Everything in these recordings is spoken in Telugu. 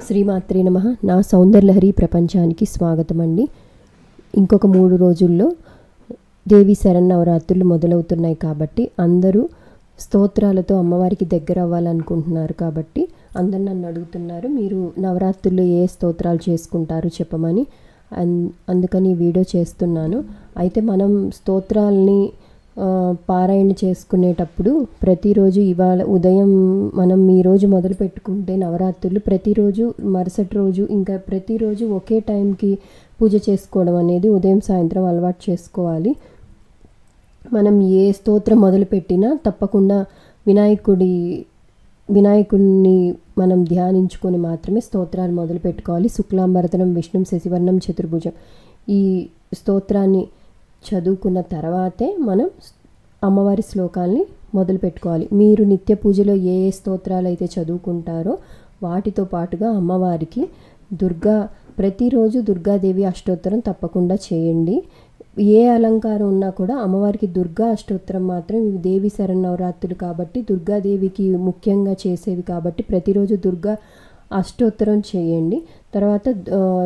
శ్రీమాత్రే నమ. నా సౌందర్యలహరి ప్రపంచానికి స్వాగతం అండి ఇంకొక మూడు రోజుల్లో దేవి శరన్నవరాత్రులు మొదలవుతున్నాయి కాబట్టి అందరూ స్తోత్రాలతో అమ్మవారికి దగ్గర అవ్వాలనుకుంటున్నారు కాబట్టి అందరు నన్ను అడుగుతున్నారు మీరు నవరాత్రుల్లో ఏ స్తోత్రాలు చేసుకుంటారు చెప్పమని. అన్ అందుకని వీడియో చేస్తున్నాను. అయితే మనం స్తోత్రాలని పారాయణ చేసుకునేటప్పుడు ప్రతిరోజు ఇవాళ ఉదయం మనం ఈ రోజు మొదలు పెట్టుకుంటే నవరాత్రులు ప్రతిరోజు మరుసటి రోజు ఇంకా ప్రతిరోజు ఒకే టైంకి పూజ చేసుకోవడం అనేది ఉదయం సాయంత్రం అలవాటు చేసుకోవాలి. మనం ఏ స్తోత్రం మొదలుపెట్టినా తప్పకుండా వినాయకుడి వినాయకుడిని మనం ధ్యానించుకొని మాత్రమే స్తోత్రాలు మొదలు పెట్టుకోవాలి. శుక్లాంబరతనం విష్ణు శశివర్ణం చతుర్భుజం ఈ స్తోత్రాన్ని చదువుకున్న తర్వాతే మనం అమ్మవారి శ్లోకాల్ని మొదలు పెట్టుకోవాలి. మీరు నిత్య పూజలో ఏ ఏ స్తోత్రాలు అయితే చదువుకుంటారో వాటితో పాటుగా అమ్మవారికి దుర్గా ప్రతిరోజు దుర్గాదేవి అష్టోత్తరం తప్పకుండా చేయండి. ఏ అలంకారం ఉన్నా కూడా అమ్మవారికి దుర్గా అష్టోత్తరం మాత్రం ఇవి దేవి శరన్నవరాత్రులు కాబట్టి దుర్గాదేవికి ముఖ్యంగా చేసేవి కాబట్టి ప్రతిరోజు దుర్గా అష్టోత్తరం చేయండి. తర్వాత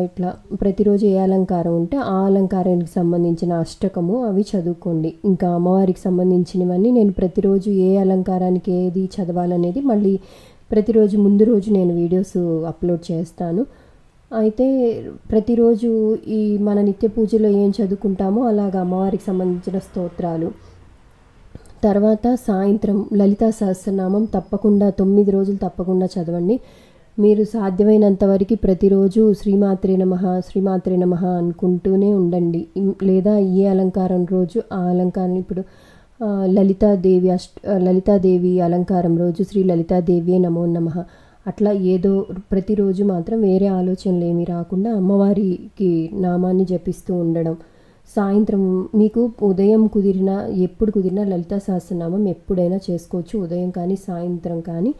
ఇట్లా ప్రతిరోజు ఏ అలంకారం ఉంటే ఆ అలంకారానికి సంబంధించిన అష్టకము అవి చదువుకోండి. ఇంకా అమ్మవారికి సంబంధించినవన్నీ నేను ప్రతిరోజు ఏ అలంకారానికి ఏది చదవాలనేది మళ్ళీ ప్రతిరోజు ముందు రోజు నేను వీడియోస్ అప్లోడ్ చేస్తాను. అయితే ప్రతిరోజు ఈ మన నిత్య పూజలో ఏం చదువుకుంటామో అలాగ అమ్మవారికి సంబంధించిన స్తోత్రాలు. తర్వాత సాయంత్రం లలితా సహస్రనామం తప్పకుండా తొమ్మిది రోజులు తప్పకుండా చదవండి. మీరు సాధ్యమైనంత వరకు ప్రతిరోజు శ్రీమాత్రే నమ శ్రీమాత్రే నమ అనుకుంటూనే ఉండండి. లేదా ఏ అలంకారం రోజు ఆ అలంకారం ఇప్పుడు లలితాదేవి అష్ట లలితాదేవి అలంకారం రోజు శ్రీ లలితాదేవి నమో నమ. అట్లా ఏదో ప్రతిరోజు మాత్రం వేరే ఆలోచనలు ఏమీ రాకుండా అమ్మవారికి నామాన్ని జపిస్తూ ఉండడం. సాయంత్రం మీకు ఉదయం కుదిరిన ఎప్పుడు కుదిరినా లలితా సహస్రనామం ఎప్పుడైనా చేసుకోవచ్చు. ఉదయం కానీ సాయంత్రం కానీ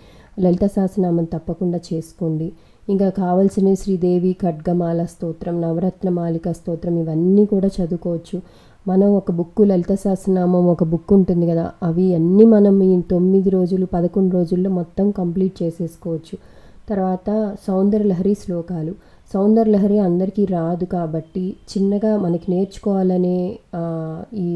లలిత సహస్రనామం తప్పకుండా చేసుకోండి. ఇంకా కావలసిన శ్రీదేవి ఖడ్గమాల స్తోత్రం నవరత్న మాలిక స్తోత్రం ఇవన్నీ కూడా చదువుకోవచ్చు. మనం ఒక బుక్ లలిత సహస్రనామం ఒక బుక్ ఉంటుంది కదా అవి అన్నీ మనం ఈ తొమ్మిది రోజులు పదకొండు రోజుల్లో మొత్తం కంప్లీట్ చేసేసుకోవచ్చు. తర్వాత సౌందర్యలహరి శ్లోకాలు. సౌందర్యలహరి అందరికీ రాదు కాబట్టి చిన్నగా మనకి నేర్చుకోవాలనే ఈ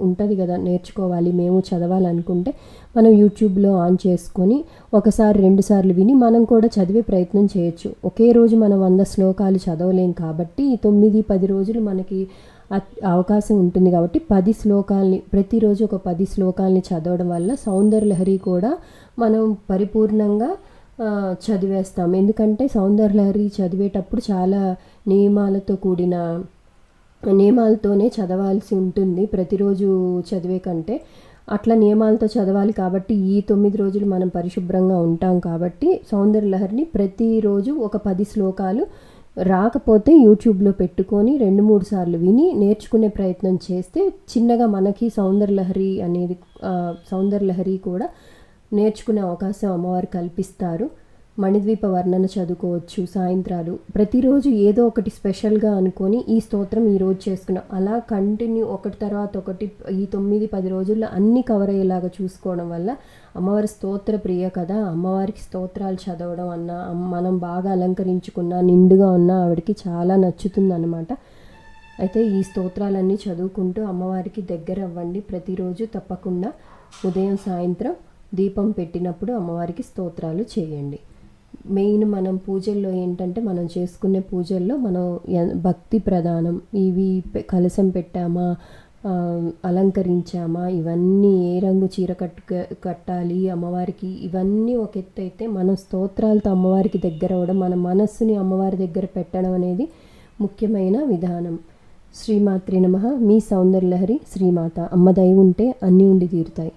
ఉంటుంది కదా నేర్చుకోవాలి మేము చదవాలనుకుంటే మనం యూట్యూబ్లో ఆన్ చేసుకొని ఒకసారి రెండు సార్లు విని మనం కూడా చదివే ప్రయత్నం చేయొచ్చు. ఒకే రోజు మనం వంద శ్లోకాలు చదవలేం కాబట్టి తొమ్మిది పది రోజులు మనకి అ- అవకాశం ఉంటుంది కాబట్టి పది శ్లోకాల్ని ప్రతిరోజు ఒక పది శ్లోకాల్ని చదవడం వల్ల సౌందర్యలహరి కూడా మనం పరిపూర్ణంగా చదివేస్తాం. ఎందుకంటే సౌందర్యలహరి చదివేటప్పుడు చాలా నియమాలతో కూడిన నియమాలతోనే చదవాల్సి ఉంటుంది ప్రతిరోజు చదివే కంటే. అట్లా నియమాలతో చదవాలి కాబట్టి ఈ తొమ్మిది రోజులు మనం పరిశుభ్రంగా ఉంటాం కాబట్టి సౌందర్యలహరిని ప్రతిరోజు ఒక పది శ్లోకాలు రాకపోతే యూట్యూబ్లో పెట్టుకొని రెండు మూడు సార్లు విని నేర్చుకునే ప్రయత్నం చేస్తే చిన్నగా మనకి సౌందర్యలహరి అనేది సౌందర్యలహరి కూడా నేర్చుకునే అవకాశం అమ్మవారు కల్పిస్తారు. మణిద్వీప వర్ణన చదువుకోవచ్చు సాయంత్రాలు. ప్రతిరోజు ఏదో ఒకటి స్పెషల్గా అనుకొని ఈ స్తోత్రం ఈరోజు చేసుకున్నాం. అలా కంటిన్యూ ఒకటి తర్వాత ఒకటి ఈ తొమ్మిది పది రోజుల్లో అన్ని కవర్ అయ్యేలాగా చూసుకోవడం వల్ల అమ్మవారి స్తోత్ర ప్రియ కదా. అమ్మవారికి స్తోత్రాలు చదవడం అన్నా మనం బాగా అలంకరించుకున్నా నిండుగా ఉన్నా ఆవిడకి చాలా నచ్చుతుందన్నమాట. అయితే ఈ స్తోత్రాలన్నీ చదువుకుంటూ అమ్మవారికి దగ్గర అవ్వండి ప్రతిరోజు తప్పకుండా ఉదయం సాయంత్రం దీపం పెట్టినప్పుడు అమ్మవారికి స్తోత్రాలు చేయండి. మెయిన్ మనం పూజల్లో ఏంటంటే మనం చేసుకునే పూజల్లో మనం భక్తి ప్రధానం. ఇవి కలశం పెట్టామా అలంకరించామా ఇవన్నీ ఏ రంగు చీర కట్టు కట్టాలి అమ్మవారికి ఇవన్నీ ఒక ఎత్తు అయితే మనం స్తోత్రాలతో అమ్మవారికి దగ్గర అవ్వడం మన మనస్సుని అమ్మవారి దగ్గర పెట్టడం అనేది ముఖ్యమైన విధానం. శ్రీమాత్రి నమ. మీ సౌందర్యలహరి శ్రీమాత. అమ్మ దయ ఉంటే అన్నీ ఉండి తీరుతాయి.